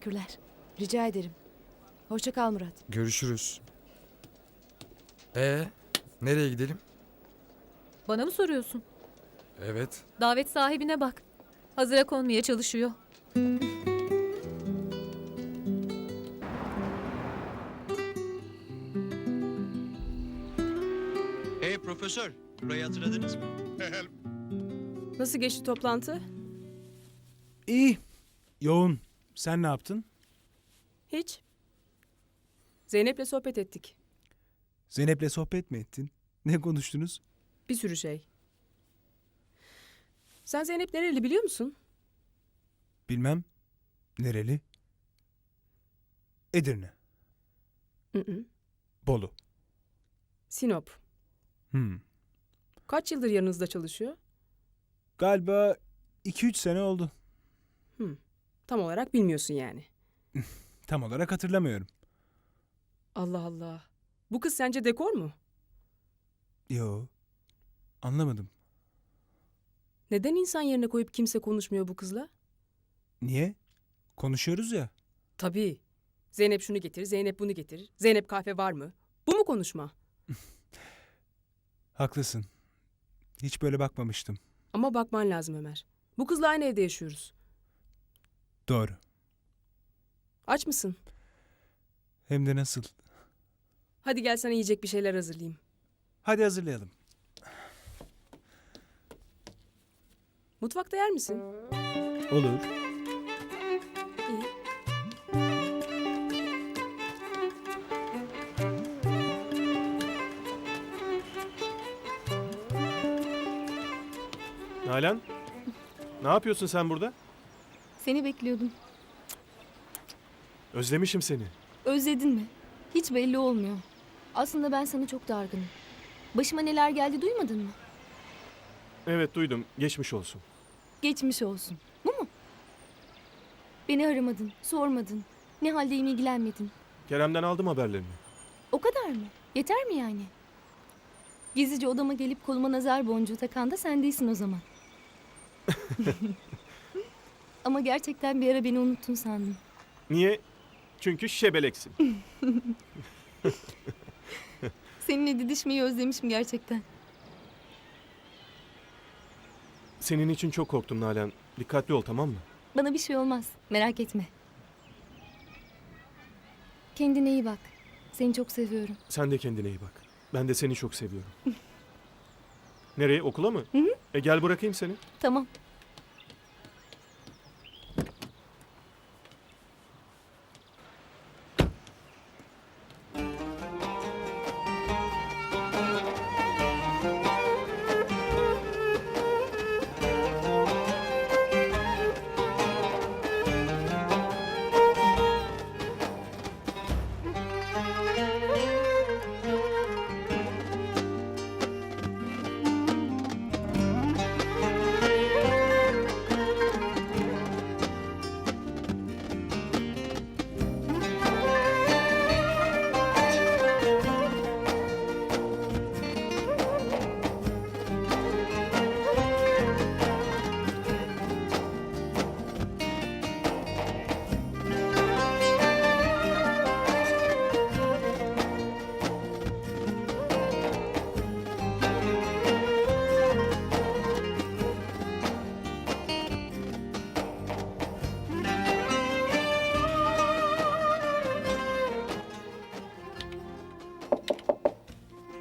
Teşekkürler. Rica ederim. Hoşça kal Murat. Görüşürüz. Ee, nereye gidelim? Bana mı soruyorsun? Evet. Davet sahibine bak. Hazıra konmaya çalışıyor. Hey profesör, burayı hatırladınız mı? Nasıl geçti toplantı? İyi. Yoğun. Sen ne yaptın? Hiç. Zeynep'le sohbet ettik. Zeynep'le sohbet mi ettin? Ne konuştunuz? Bir sürü şey. Sen Zeynep nereli biliyor musun? Bilmem. Nereli? Edirne. Hı hı. Bolu. Sinop. Hmm. Kaç yıldır yanınızda çalışıyor? Galiba 2-3 sene oldu. Tam olarak bilmiyorsun yani. Tam olarak hatırlamıyorum. Allah Allah. Bu kız sence dekor mu? Yo. Anlamadım. Neden insan yerine koyup kimse konuşmuyor bu kızla? Niye? Konuşuyoruz ya. Tabii. Zeynep şunu getir, Zeynep bunu getir. Zeynep kahve var mı? Bu mu konuşma? Haklısın. Hiç böyle bakmamıştım. Ama bakman lazım Ömer. Bu kızla aynı evde yaşıyoruz. Doğru. Aç mısın? Hem de nasıl? Hadi gel sana yiyecek bir şeyler hazırlayayım. Hadi hazırlayalım. Mutfakta yer misin? Olur. İyi. Nalan, ne yapıyorsun sen burada? Seni bekliyordum. Özlemişim seni. Özledin mi? Hiç belli olmuyor. Aslında ben sana çok dargınım. Başıma neler geldi duymadın mı? Evet duydum, geçmiş olsun. Geçmiş olsun. Bu mu? Beni aramadın, sormadın. Ne haldeyim ilgilenmedin. Kerem'den aldım haberlerini. O kadar mı? Yeter mi yani? Gizlice odama gelip koluma nazar boncuğu takan da sen değilsin o zaman. Ama gerçekten bir ara beni unuttun sandım. Niye? Çünkü şebeleksin. Seninle didişmeyi özlemişim gerçekten. Senin için çok korktum Nalan. Dikkatli ol tamam mı? Bana bir şey olmaz. Merak etme. Kendine iyi bak. Seni çok seviyorum. Sen de kendine iyi bak. Ben de seni çok seviyorum. Nereye? Okula mı? Hı hı. E gel bırakayım seni. Tamam.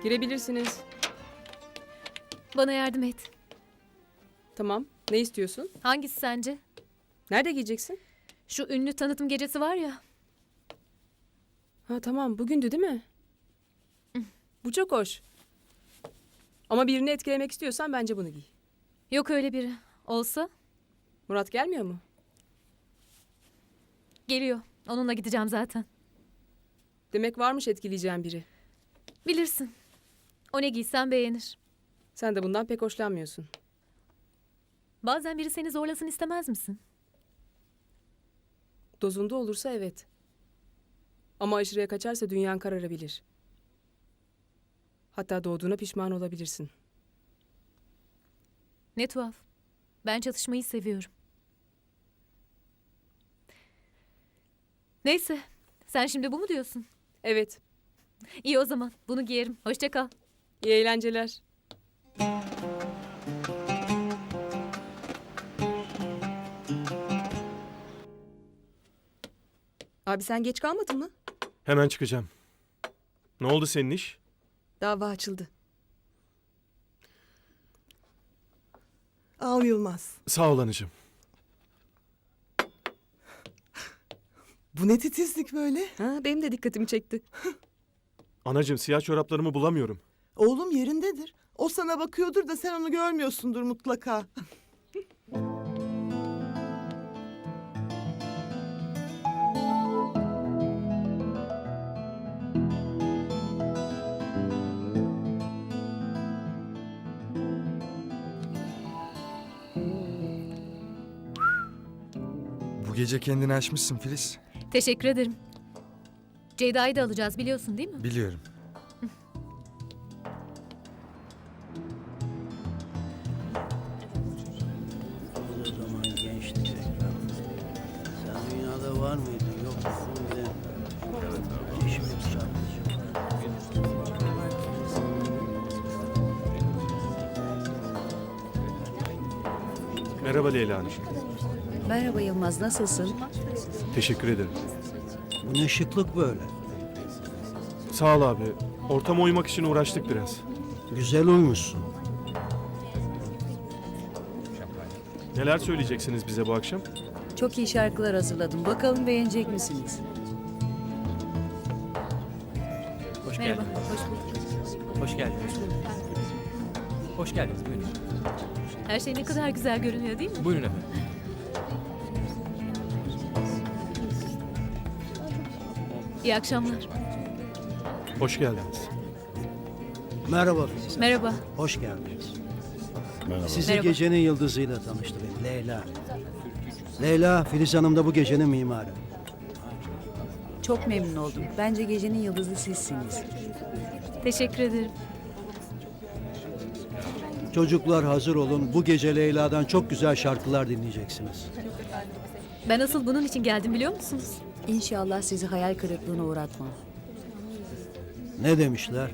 Girebilirsiniz. Bana yardım et. Tamam. Ne istiyorsun? Hangisi sence? Nerede giyeceksin? Şu ünlü tanıtım gecesi var ya. Ha tamam. Bugündü değil mi? Bu çok hoş. Ama birini etkilemek istiyorsan bence bunu giy. Yok öyle biri. Olsa Murat gelmiyor mu? geliyor. Onunla gideceğim zaten. Demek varmış etkileyeceğin biri. Bilirsin. O ne giysen beğenir. Sen de bundan pek hoşlanmıyorsun. Bazen biri seni zorlasın istemez misin? Dozunda olursa evet. Ama aşırıya kaçarsa dünyan kararabilir. Hatta doğduğuna pişman olabilirsin. Ne tuhaf. Ben çatışmayı seviyorum. Neyse. Sen şimdi bu mu diyorsun? Evet. İyi o zaman. Bunu giyerim. Hoşça kal. İyi eğlenceler. Abi sen geç kalmadın mı? Hemen çıkacağım. Ne oldu senin iş? Dava açıldı. Al Yılmaz. Sağ ol anacığım. Bu ne titizlik böyle? Ha, benim de dikkatimi çekti. Anacığım siyah çoraplarımı bulamıyorum. Oğlum yerindedir. O sana bakıyordur da sen onu görmüyorsundur mutlaka. Bu gece kendini aşmışsın Filiz. Teşekkür ederim. Ceyda'yı da alacağız biliyorsun değil mi? Biliyorum. Merhaba Leyla Hanım. Merhaba Yılmaz, nasılsın? Teşekkür ederim. Bu ne şıklık böyle? Sağ ol abi. Ortama uymak için uğraştık biraz. Güzel uymuşsun. Neler söyleyeceksiniz bize bu akşam? Çok iyi şarkılar hazırladım. Bakalım beğenecek misiniz? Hoş Merhaba. Hoş bulduk. Hoş geldiniz. Hoş geldiniz. Buyurun. Her şey ne kadar güzel görünüyor değil mi? Buyurun efendim. İyi akşamlar. Hoş geldiniz. Merhaba. Merhaba. Hoş geldiniz. Sizi Merhaba. gecenin yıldızıyla tanıştırayım. Leyla. Leyla, Filiz Hanım da bu gecenin mimarı. Çok memnun oldum. Bence gecenin yıldızı sizsiniz. Teşekkür ederim. Çocuklar hazır olun. Bu gece Leyla'dan çok güzel şarkılar dinleyeceksiniz. Ben asıl bunun için geldim biliyor musunuz? İnşallah sizi hayal kırıklığına uğratmam. Ne demişler?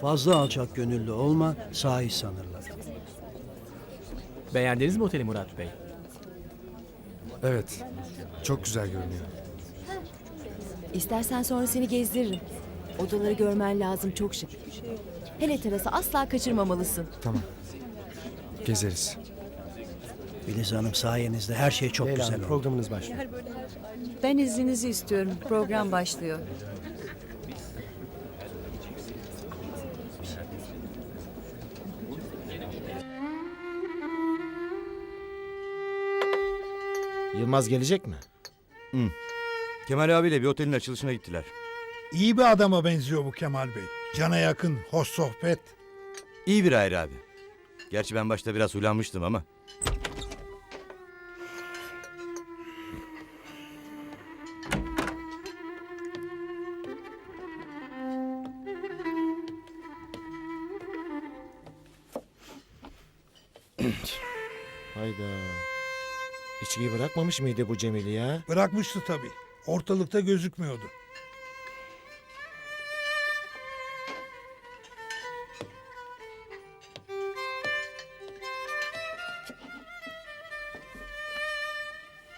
Fazla alçak gönüllü olma, sahi sanırlar. Beğendiniz mi oteli Murat Bey? Evet. Çok güzel görünüyor. İstersen sonra seni gezdiririm. Odaları görmen lazım, çok şık. Hele terası asla kaçırmamalısın. Tamam. Gezeriz. Filiz Hanım sayenizde her şey çok güzel oldu. Programınız başlıyor. Ben izninizi istiyorum. Program başlıyor. Yılmaz gelecek mi? Kemal abiyle bir otelin açılışına gittiler. İyi bir adama benziyor bu Kemal Bey. Cana yakın, hoş sohbet. İyi bir ayrı abi. Gerçi ben başta biraz huylanmıştım ama. Hayda. İçkiyi bırakmamış mıydı bu Cemil ya? Bırakmıştı tabii. Ortalıkta gözükmüyordu.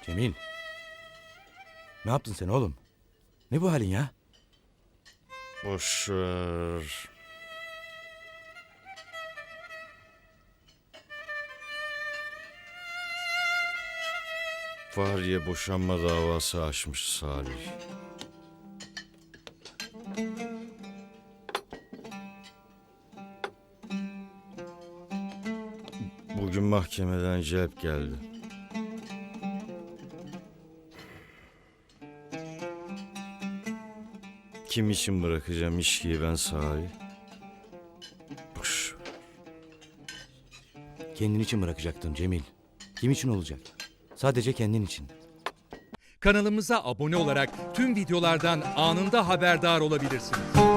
Cemil. Ne yaptın sen oğlum? Ne bu halin ya? Boş ver. Fahriye boşanma davası açmış Salih. Bugün mahkemeden celp geldi. Kim için bırakacağım içkiyi ben sahi? Boş. Kendin için bırakacaktın Cemil. Kim için olacak? Sadece kendin için. Kanalımıza abone olarak tüm videolardan anında haberdar olabilirsiniz.